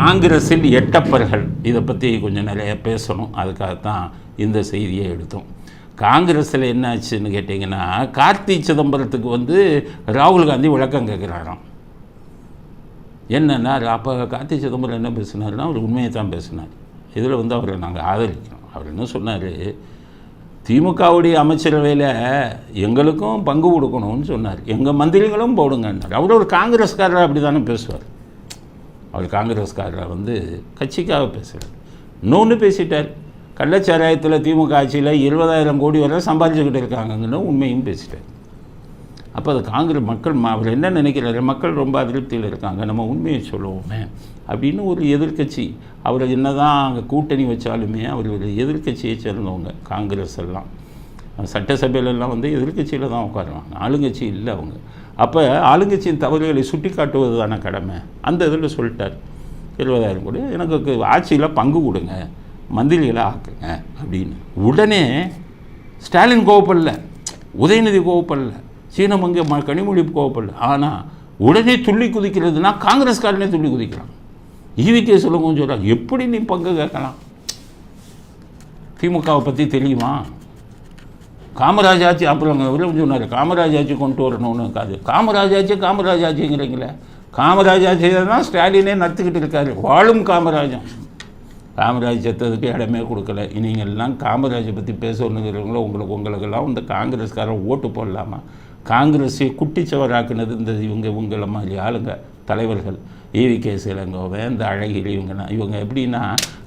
காங்கிரஸில் எட்டப்பர்கள். இதை பற்றி கொஞ்சம் நிறைய பேசணும். அதுக்காகத்தான் இந்த செய்தியை எடுத்தோம். காங்கிரஸில் என்னாச்சுன்னு கேட்டிங்கன்னா கார்த்தி சிதம்பரத்துக்கு வந்து ராகுல் காந்தி விளக்கம் கேட்குறாராம். என்னென்னா அப்போ கார்த்தி சிதம்பரம் என்ன பேசினார்னா அவர் உண்மையை தான் பேசினார். இதில் வந்து அவரை நாங்கள் ஆதரிக்கிறோம். அவர் என்ன சொன்னார்? திமுகவுடைய அமைச்சரவையில் எங்களுக்கும் பங்கு கொடுக்கணும்னு சொன்னார். எங்கள் மந்திரிகளும் போடுங்கன்னார். அவர் ஒரு காங்கிரஸ்காரர் அப்படி தானே பேசுவார். காங்கிரஸ்காரரை வந்து கட்சிக்காக பேசுகிறார். இன்னொன்று பேசிட்டார். கள்ளச்சாராயத்தில் திமுக ஆட்சியில் இருபதாயிரம் கோடி வரை சம்பாதிச்சுக்கிட்டு இருக்காங்கன்னு உண்மையும் பேசிட்டார். அப்போ அது காங்கிரஸ் மக்கள் ம- அவர் என்ன நினைக்கிறாரு? மக்கள் ரொம்ப அதிருப்தியில் இருக்காங்க. நம்ம உண்மையை சொல்லுவோமே அப்படின்னு ஒரு எதிர்க்கட்சி. அவர் என்னதான் அங்கே கூட்டணி வச்சாலுமே அவர் ஒரு எதிர்க்கட்சியை சேர்ந்தவங்க காங்கிரஸ் எல்லாம். சட்டசபையிலெல்லாம் வந்து எதிர்க்கட்சியில் தான் உட்காருவாங்க. ஆளுங்கட்சி இல்லை அவங்க. அப்போ ஆளுங்கட்சியின் தவறுகளை சுட்டி காட்டுவது தானே கடமை. அந்த இதில் சொல்லிட்டார். இருபதாயிரம் கோடி. எனக்கு ஆட்சியில் பங்கு கொடுங்க. மந்திரிகளை ஆக்குங்க அப்படின்னு. உடனே ஸ்டாலின் கோவப்படல. உதயநிதி கோவப்படல. சீனமங்க ம கனிமொழி கோவப்படல. ஆனால் உடனே துள்ளி குதிக்கிறதுனா காங்கிரஸ்காரனே துள்ளி குதிக்கிறான். ஈவிகே சொல்லுங்க சொல்கிறாங்க எப்படி நீ பங்கு கேட்கலாம்? திமுகவை பற்றி தெரியுமா? காமராஜ் அப்புறம் சொன்னார் காமராஜ் ஆட்சி கொண்டு வரணும்னு. இருக்காது காமராஜ் ஆட்சி காமராஜ் தான் ஸ்டாலினே நடத்துக்கிட்டு இருக்காரு. வாழும் காமராஜன். காமராஜ் செத்ததுக்கு இடமே கொடுக்கல. நீங்கள் காமராஜை பற்றி பேசணுங்கிறவங்கள உங்களுக்கு உங்களுக்கெல்லாம் இந்த காங்கிரஸ்காரன் ஓட்டு போடலாமா? காங்கிரஸை குட்டிச்சவராக்குனது இந்த இவங்க இவங்கள மாதிரி ஆளுங்க தலைவர்கள். ஈவி கே இளங்கோவன் இந்த அழகிரி இவங்கெல்லாம் இவங்க எப்படின்னா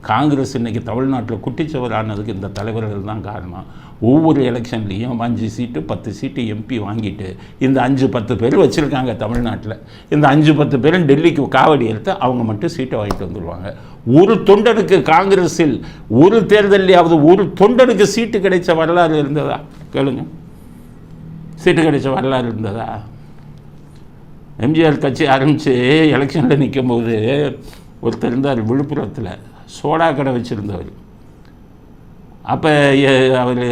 காங்கிரஸ் இன்றைக்கி தமிழ்நாட்டில் குட்டிச்சவர் ஆனதுக்கு இந்த தலைவர்கள் தான் காரணம். ஒவ்வொரு எலெக்ஷன்லேயும் அஞ்சு சீட்டு பத்து சீட்டு எம்பி வாங்கிட்டு இந்த அஞ்சு பத்து பேர் வச்சுருக்காங்க தமிழ்நாட்டில். இந்த அஞ்சு பத்து பேரும் டெல்லிக்கு காவடி எடுத்து அவங்க மட்டும் சீட்டை வாங்கிட்டு வந்துடுவாங்க ஒரு தொண்டனுக்கு காங்கிரஸில் ஒரு தேர்தலையாவது ஒரு தொண்டனுக்கு சீட்டு கிடைச்ச வரலாறு இருந்ததா? கேளுங்க. சீட்டு கிடைச்ச வரலாறு இருந்ததா? எம்ஜிஆர் கட்சி ஆரம்பித்து எலெக்ஷனில் நிற்கும் போது ஒருத்தர் இருந்தார் விழுப்புரத்தில். சோடா கடை வச்சுருந்தவர். அப்போ அவர்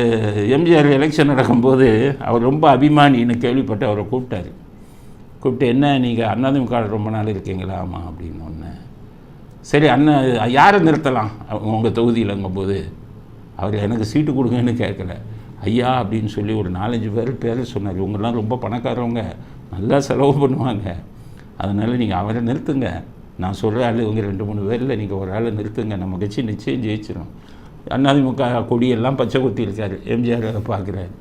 எம்ஜிஆர் எலெக்ஷன் நடக்கும்போது அவர் ரொம்ப அபிமானின்னு கேள்விப்பட்டு அவரை கூப்பிட்டாரு. கூப்பிட்டு என்ன நீங்கள் அண்ணாதிமுக ரொம்ப நாள் இருக்கீங்களா ஆமாம் அப்படின்னு ஒன்று சரி அண்ணன் யாரை நிறுத்தலாம் உங்கள் தொகுதியிலங்கும்போது? அவர் எனக்கு சீட்டு கொடுங்கன்னு கேட்கல. ஐயா அப்படின்னு சொல்லி ஒரு நாலஞ்சு பேர் பேர் சொன்னார். இவங்கெல்லாம் ரொம்ப பணக்காரவங்க. நல்லா செலவு பண்ணுவாங்க. அதனால் நீங்கள் அவரை நிறுத்துங்க. நான் சொல்கிற ஆள் இவங்க ரெண்டு மூணு பேரில் நீங்கள் ஒரு ஆளை நிறுத்துங்க. நம்ம கட்சி நிச்சயம் ஜெயிச்சிடும் அதிமுக கொடியெல்லாம் பச்சை குத்தி இருக்கார் எம்ஜிஆர் அதை பார்க்குறாரு.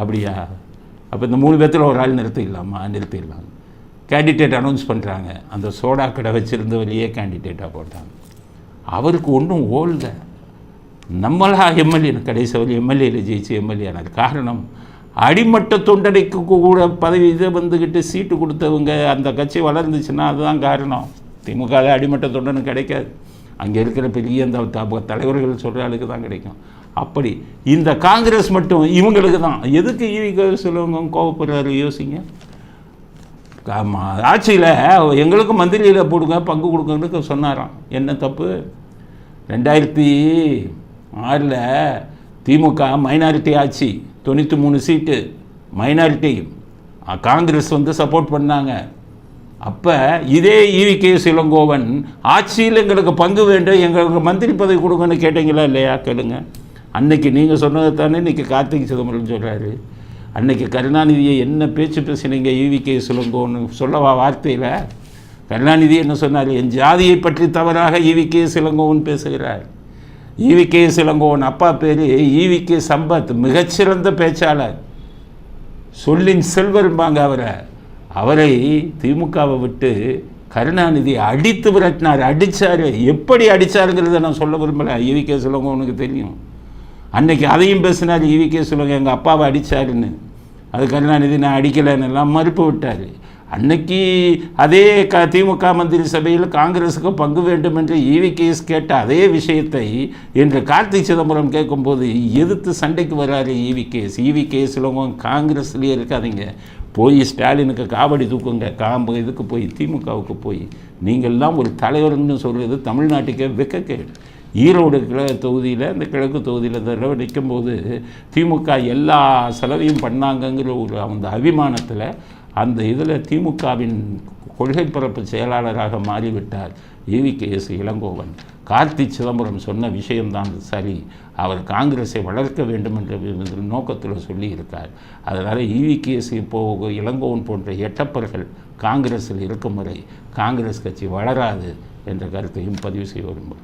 அப்படியா? அப்போ இந்த மூணு பேர்த்தில் ஒரு ஆள் நிறுத்திடலாமா? நிறுத்திடலாம். கேண்டிடேட் அனௌன்ஸ் பண்ணுறாங்க அந்த சோடா கடை வச்சுருந்த வழியே கேண்டிடேட்டாக போட்டாங்க. அவருக்கு ஒன்றும் ஓடல நம்மளா எம்எல்ஏ கடைசி வழி எம்எல்ஏல ஜெயிச்சு எம்எல்ஏ ஆனது காரணம் அடிமட்ட தொண்டனைக்கு கூட பதவி இதை வந்துக்கிட்டு சீட்டு கொடுத்தவங்க அந்த கட்சி வளர்ந்துச்சுன்னா அதுதான் காரணம். திமுக அடிமட்ட தொண்டனு கிடைக்காது. அங்கே இருக்கிற பெரிய அந்த தலைவர்கள் சொல்கிற ஆளுக்கு தான் கிடைக்கும். அப்படி இந்த காங்கிரஸ் மட்டும் இவங்களுக்கு தான். எதுக்கு ஈவிக சொல்லுவங்க கோவப்படுறாரு? யோசிங்க. ஆட்சியில் எங்களுக்கும் மந்திரியில் போடுங்க பங்கு கொடுங்கன்னு சொன்னாராம். என்ன தப்பு? ரெண்டாயிரத்தி ஆறில் திமுக மைனாரிட்டி ஆட்சி. தொண்ணூற்றி மூணு சீட்டு மைனாரிட்டி காங்கிரஸ் வந்து சப்போர்ட் பண்ணாங்க. அப்போ இதே ஈவிகே கே. ஆட்சியில் எங்களுக்கு பங்கு வேண்டும் எங்களுக்கு மந்திரி பதவி கொடுங்கன்னு கேட்டீங்களா இல்லையா? கேளுங்க. அன்னைக்கு நீங்கள் சொன்னதை தானே இன்றைக்கி கார்த்திக் சிதம்பரம் சொல்கிறாரு அன்னைக்கு கருணாநிதியை என்ன பேச்சு பேசினீங்க ஈவி கே. சொல்லவா வார்த்தையில்? கருணாநிதி என்ன சொன்னார்? என் ஜாதியை பற்றி தவறாக ஈவி கே. பேசுகிறார். ஈவி கே இளங்கோவன் அப்பா பேர் ஈவி கே சம்பத் மிகச்சிறந்த பேச்சாளர். சொல்லின் செல்வரும்பாங்க அவரை. அவரை திமுகவை விட்டு கருணாநிதி அடித்து விரட்டினார். அடித்தார் எப்படி அடித்தாருங்கிறத நான் சொல்ல விரும்பலை. ஈவி கே உனக்கு தெரியும். அன்னைக்கு அதையும் பேசினார் ஈவி கே எங்கள் அப்பாவை அடித்தாருன்னு அது கருணாநிதி நான் அடிக்கலைன்னு எல்லாம் மறுப்பு விட்டார். அன்னைக்கு அதே க திமுக மந்திரி சபையில் காங்கிரஸுக்கு பங்கு வேண்டும் என்று ஈவி கேஸ் கேட்ட அதே விஷயத்தை என்று கார்த்திக் சிதம்பரம் கேட்கும்போது எதிர்த்து சண்டைக்கு வராரு ஈவி கேஸ் ஈவி காங்கிரஸ்லேயே இருக்காதீங்க. போய் ஸ்டாலினுக்கு காவடி தூக்குங்க. காம்பு இதுக்கு போய் திமுகவுக்கு போய். நீங்கள்லாம் ஒரு தலைவர்னு சொல்கிறது தமிழ்நாட்டுக்கே வெக்கக்கேடு. ஈரோடு கிழக்கு தொகுதியில் இந்த கிழக்கு தொகுதியில் தடவை நிற்கும்போது திமுக எல்லா செலவையும் பண்ணாங்கங்கிற ஒரு அந்த அபிமானத்தில் அந்த இதில் திமுகவின் கொள்கை பரப்பு செயலாளராக மாறிவிட்டார் ஈவிகேஎஸ் இளங்கோவன். கார்த்தி சிதம்பரம் சொன்ன விஷயம்தான் சரி. அவர் காங்கிரஸை வளர்க்க வேண்டும் என்ற நோக்கத்தில் சொல்லியிருக்கார். அதனால் ஈவிகேஎஸ் இப்போது இளங்கோவன் போன்ற எட்டப்பர்கள் காங்கிரஸில் இருக்கும் வரை காங்கிரஸ் கட்சி வளராது என்ற கருத்தையும் பதிவு செய்ய விரும்புகிறோம்.